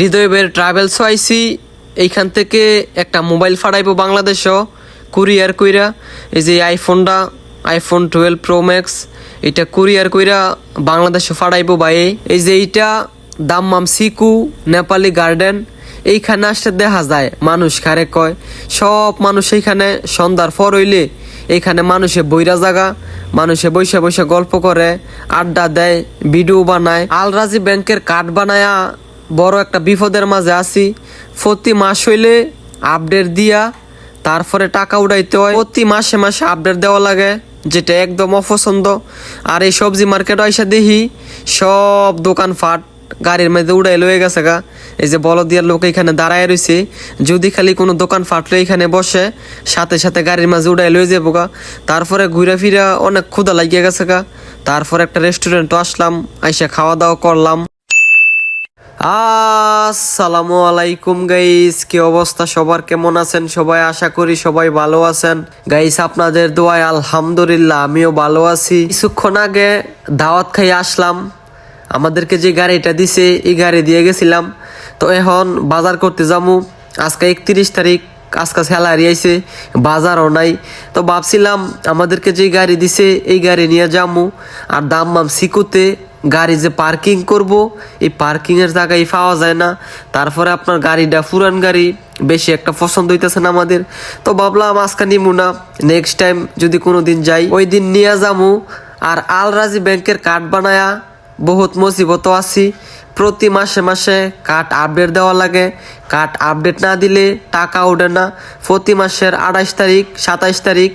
হৃদয়ের ট্রাভেলস আইসি। এইখান থেকে একটা মোবাইল ফাটাইবো বাংলাদেশও কুরিয়ার কইরা। এই যে আইফোনটা আইফোন টুয়েলভ প্রো ম্যাক্স এটা কুরিয়ার কইরা বাংলাদেশে ফাটাইবো ভাই। এই যে এইটা, দাম্মাম সিকু, নেপালি গার্ডেন এইখানে আসতে দেখা যায়, মানুষ খারে কয়, সব মানুষ এইখানে সন্ধ্যার পর হইলে এইখানে মানুষে বইরা জাগা, মানুষে বৈশা বৈশা গল্প করে, আড্ডা দেয় ভিডিও বানায়, আলরাজি ব্যাংকের কার্ড বানায়া বড় একটা বিপদের মাঝে আছি। প্রতি মাস হইলে আপডেট দিয়া তারপরে টাকা উঠাইতে হয়। প্রতি মাসে মাসে আপডেট দেওয়া লাগে, যেটা একদম অপছন্দ। আর এই সবজি মার্কেট আইসা দেখি, সব দোকান ফাট, গাড়ির মধ্যে উড়াই লয়ে গেছে গা। এই যে বলদিয়ার লোক এখানে দাঁড়ায় রয়েছে যদি খালি কোনো দোকান ফাটলে এখানে বসে, সাথে সাথে গাড়ির মাঝে উড়াই লয়ে যাব গা। তারপরে ঘুরে ফিরা অনেক ক্ষুদা লাগিয়ে গেছে গা। তারপর একটা রেস্টুরেন্টও আসলাম, আইসা খাওয়া দাওয়া করলাম। আসসালামু আলাইকুম গাইস কি অবস্থা? সবার কেমন আছেন? সবাই আশা করি সবাই ভালো আছেন। গাইস আপনাদের দোয়ায় আলহামদুলিল্লাহ, আমিও ভালো আছি। কিছুক্ষণ আগে দাওয়াত খাই আসলাম। আমাদেরকে যে গাড়িটা দিছে, এই গাড়ি দিয়ে গেছিলাম। তো এখন বাজার করতে যাব আজকে একত্রিশ তারিখ, আজকে স্যালারি আইছে, বাজারও নাই। তো ভাবছিলাম, আমাদেরকে যে গাড়ি দিছে, এই গাড়ি নিয়ে যাব আর দাম মাম সিকুতে গাড়ি যে পার্কিং করব, এই পার্কিংয়ের জায়গায় পাওয়া যায় না। তারপরে আপনার গাড়িটা পুরান গাড়ি, বেশি একটা পছন্দ হইতেছে না আমাদের। তো ভাবলাম আজকে নিমু না নেক্সট টাইম যদি কোনো দিন যাই, ওই দিন নিয়ে যামু। আর আলরাজি ব্যাংকের কার্ড বানায়া বহুত মুসিবত আছি। প্রতি মাসে মাসে কার্ড আপডেট দেওয়া লাগে। কার্ড আপডেট না দিলে টাকা ওঠে না। প্রতি মাসের আঠাশ তারিখ সাতাইশ তারিখ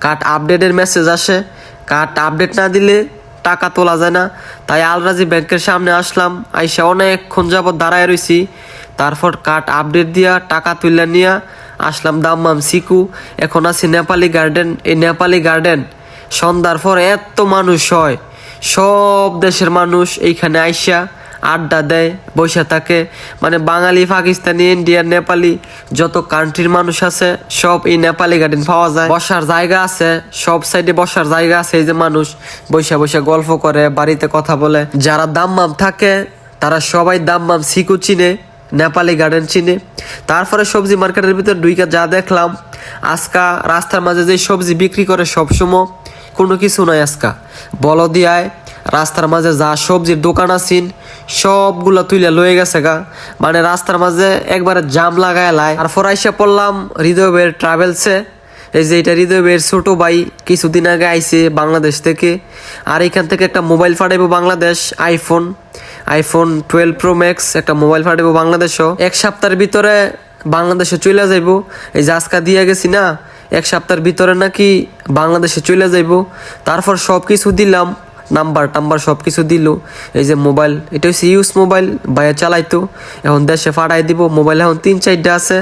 কার্ড আপডেটের মেসেজ আসে। কার্ড আপডেট না দিলে টাকা তোলা যায় না। তাই আলরাজি ব্যাংকের সামনে আসলাম, আইসা অনেকক্ষণ যাবৎ দাঁড়ায় রয়েছি তারপর কার্ড আপডেট দিয়া টাকা তুলে নিয়া আসলাম দাম্মাম সিকু। এখন আছি নেপালি গার্ডেন, এই নেপালি গার্ডেন, সন্ধ্যার পর এত মানুষ হয়, সব দেশের মানুষ এইখানে আইসা আড্ডা দেয়, বসে থাকে। মানে বাঙালি, পাকিস্তানি, ইন্ডিয়ান, নেপালি, যত কান্ট্রির মানুষ আছে, সব এই নেপালি গার্ডেন পাওয়া যায়। বসার জায়গা আছে, সব সাইডে বসার জায়গা আছে এই যে মানুষ বসে বসে গল্প করে, বাড়িতে কথা বলে। যারা দাম্মাম থাকে, তারা সবাই দাম্মাম সিকু চিনে, নেপালি গার্ডেন চিনে। তারপরে সবজি মার্কেটের ভিতর দুইকা যা দেখলাম, আজকা রাস্তার মাঝে যে সবজি বিক্রি করে সবসময়, কোনো কিছু নয় আজকা। বলদিয়ায় রাস্তার মাঝে যা সবজির দোকান আছিন, সবগুলা তুইলা লয়ে গেছে গা। মানে রাস্তার মাঝে একবারে জাম লাগায় লাই। তারপর আইসা পড়লাম হৃদয়ের ট্রাভেলসে। এই যে এটা হৃদয়ের ছোট ভাই কিছুদিন আগে আইছে বাংলাদেশ থেকে। আর এখান থেকে একটা mobile ফাটাইবো Bangladesh, iPhone. IPhone twelve pro max একটা মোবাইল ফাটাইবো বাংলাদেশও। এক সপ্তাহের ভিতরে বাংলাদেশে চলে যাইব। এই যে আজকা দিয়ে গেছি না, এক সপ্তাহের ভিতরে নাকি বাংলাদেশে চলে যাইব। তারপর সব কিছু দিলাম। নাম্বার, টাম্বার সব কিছু দিল। এই যে মোবাইল, এটা হচ্ছে ইউজ মোবাইল, বাইরে চালাইতো। এখন দেশে ফাটাই দিব, মোবাইল এখন তিন, চারটা আছে।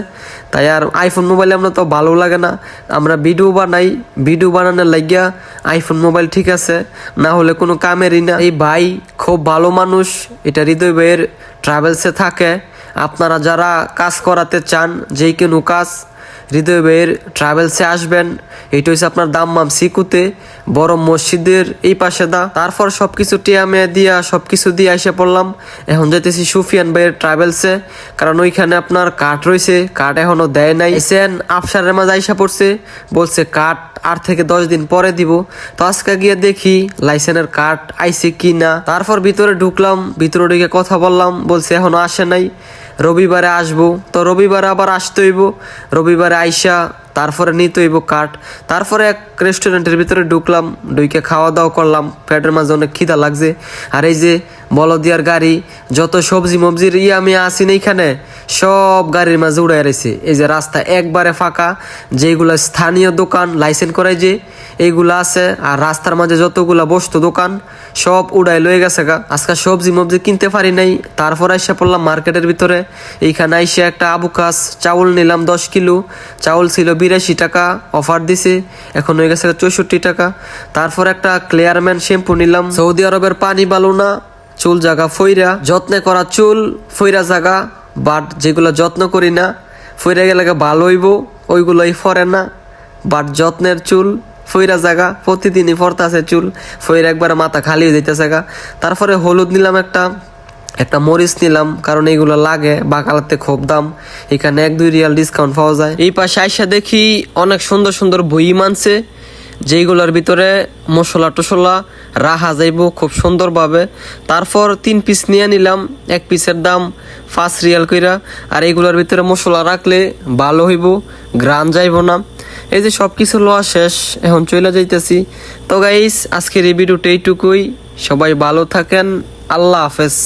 তাই আর আইফোন মোবাইল আমরা তো ভালো লাগে না। আমরা ভিডিও বানাই ভিডিও বানানোর লাগিয়া আইফোন মোবাইল ঠিক আছে। না হলে কোনো কামেরই না। এই ভাই খুব ভালো মানুষ, এটা হৃদয় ভাইয়ের ট্রাভেলসে থাকে। আপনারা যারা কাজ করাতে চান, যেই কোনো কাজ হৃদয় ভাইয়ের ট্রাভেলসে আসবেন। এটা হচ্ছে আপনার দাম্মাম সিকুতে, বড় মসজিদের এই পাশে দা। তারপর সবকিছু টিয়ামে দিয়া সব কিছু দিয়ে এসে পড়লাম। এখন যেতেছি সুফিয়ান ভাইয়ের ট্রাভেলসে কারণ ওইখানে আপনার কাঠ রয়েছে কাঠ এখনও দেয় নাই। সেন আফসারের মাঝে আইসা পড়ছে, বলছে কাঠ আট থেকে দশ দিন পরে দিব। তো আজকে গিয়ে দেখি লাইসেন্সের কার্ড আইছে কি না তারপর ভিতরে ঢুকলাম, ভিতরে ঢুকে কথা বললাম, বলছে এখনও আসে নাই। রবিবারে আসব, তো রবিবারে আবার আসতে হইব। রবিবারে আইসা তারপরে নিতে হইব কাঠ। তারপরে এক রেস্টুরেন্টের ভিতরে ঢুকলাম ঢুকে খাওয়া দাওয়া করলাম। পেটের মাঝে অনেক খিদা লাগছে। আর এই যে বলদিয়ার গাড়ি, যত সবজি মবজির ইয়ে আমি আসি না এখানে সব গাড়ির মাঝে উড়ে রয়েছে এই যে রাস্তা একবারে ফাঁকা যেগুলো স্থানীয় দোকান, লাইসেন্স করাই যে, এইগুলা আছে, আর রাস্তার মাঝে যতগুলা বস্তু দোকান, সব উড়াই লয়ে গেছে গা। আজকে সবজি মবজি কিনতে পারি নাই, তারপর এসে পড়লাম মার্কেটের ভিতরে। এইখানে আইসে একটা আবু কাস, চাউল নিলাম দশ কিলো, চাউল ছিল বিরাশি টাকা, অফার দিছে, এখন হয়ে গেছে চৌষট্টি টাকা। তারপর একটা ক্লিয়ারম্যান শ্যাম্পু নিলাম। সৌদি আরবের পানি বালু না চুল জাগা, ফইরা যত্নে করা চুল, ফইরা জাগা, বাট যেগুলো যত্ন করি না, ফইরা গেলে ভালো হইব, ওইগুলোই ফরে না। বাট যত্নের চুল, ফইরা জাগা, প্রতিদিনই ফরতাছে চুল, ফইরা একবার মাথা খালি হয়ে যাইতেছে গা। তারপরে হলুদ নিলাম একটা একটা মরিচ নিলাম, কারণ এইগুলো লাগে বাকালাতে খুব দাম, এখানে এক দুই রিয়াল ডিসকাউন্ট পাওয়া যায়। এই পাশে আইসা দেখি অনেক সুন্দর সুন্দর বই মানছে যেইগুলোর ভিতরে মশলা টসলা রাহা যাইব খুব সুন্দরভাবে। তারপর তিন পিস নিয়ে নিলাম, এক পিসের দাম পাঁচ রিয়াল কইরা। আর এইগুলোর ভিতরে মশলা রাখলে ভালো হইব গ্রান যাইব না। এই যে সব কিছু লওয়া শেষ, এখন চলে যাইতেছি। তো গাইস আজকের এই ভিডিওটা এইটুকুই। সবাই ভালো থাকেন, আল্লাহ হাফেজ।